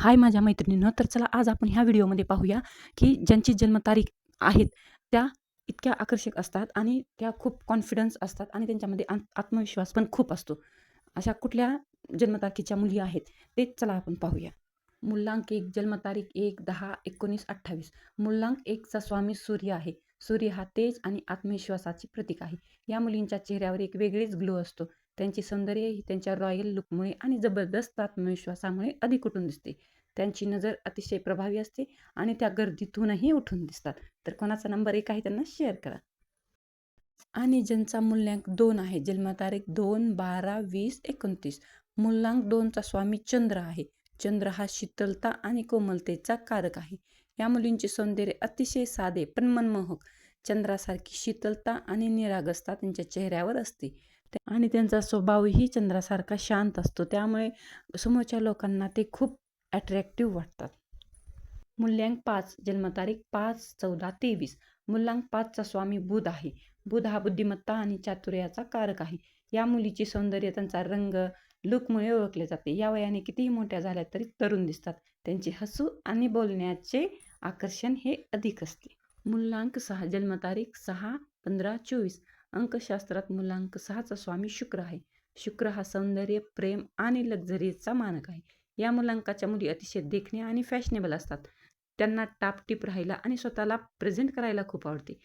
हाय माझ्या मैत्रिणीनं तर चला आज आपण ह्या व्हिडिओमध्ये पाहूया की ज्यांची जन्मतारीख आहेत त्या इतक्या आकर्षक असतात आणि त्या खूप कॉन्फिडन्स असतात आणि त्यांच्यामध्ये आत्मविश्वास पण खूप असतो. अशा कुठल्या जन्मतारखेच्या मुली आहेत तेच चला आपण पाहूया. मुल्लांक एक जन्मतारीख एक दहा एकोणीस अठ्ठावीस. मूल्यांक एकचा स्वामी सूर्य आहे. सूर्य हा तेज आणि आत्मविश्वासाचे प्रतीक आहे. या मुलींच्या चेहऱ्यावर एक वेगळीच ग्लो असतो. त्यांची सौंदर्य ही त्यांच्या रॉयल लुकमुळे आणि जबरदस्त आत्मविश्वासामुळे अधिक उठून दिसते. त्यांची नजर अतिशय प्रभावी असते आणि त्या गर्दीतूनही उठून दिसतात. तर कोणाचा नंबर एक आहे त्यांना शेअर करा. आणि ज्यांचा मूल्यांक दोन आहे जन्मतारीख दोन बारा वीस एकोणतीस. मूल्यांक दोनचा स्वामी चंद्र आहे. चंद्र हा शीतलता आणि कोमलतेचा कारक आहे. या मुलींचे सौंदर्य अतिशय साधे पण मनमोहक. चंद्रासारखी शीतलता आणि निरागसता त्यांच्या चेहऱ्यावर असते. आणि त्यांचा स्वभावही चंद्रासारखा शांत असतो. त्यामुळे समोरच्या लोकांना ते खूप अट्रॅक्टिव्ह वाटतात. मूल्यांक पाच जन्मतारीख पाच चौदा तेवीस. मूल्यांक पाचचा स्वामी बुध आहे. बुध हा बुद्धिमत्ता आणि चातुर्याचा कारक आहे. या मुलीचे सौंदर्य त्यांचा रंग लुकमुळे ओळखले जाते. या वयाने कितीही मोठ्या झाल्या तरी तरुण दिसतात. त्यांचे हसू आणि बोलण्याचे आकर्षण हे अधिक असते. मूल्यांक सहा जन्मतारीख सहा पंधरा चोवीस. अंकशास्त्रात मूल्यांक सहाचा स्वामी शुक्र आहे. शुक्र हा सौंदर्य प्रेम आणि लक्झरीचा मानक आहे. या मुलांकाच्या मुली अतिशय देखण्या आणि फॅशनेबल असतात. त्यांना टापटीप राहायला आणि स्वतःला प्रेझेंट करायला खूप आवडते.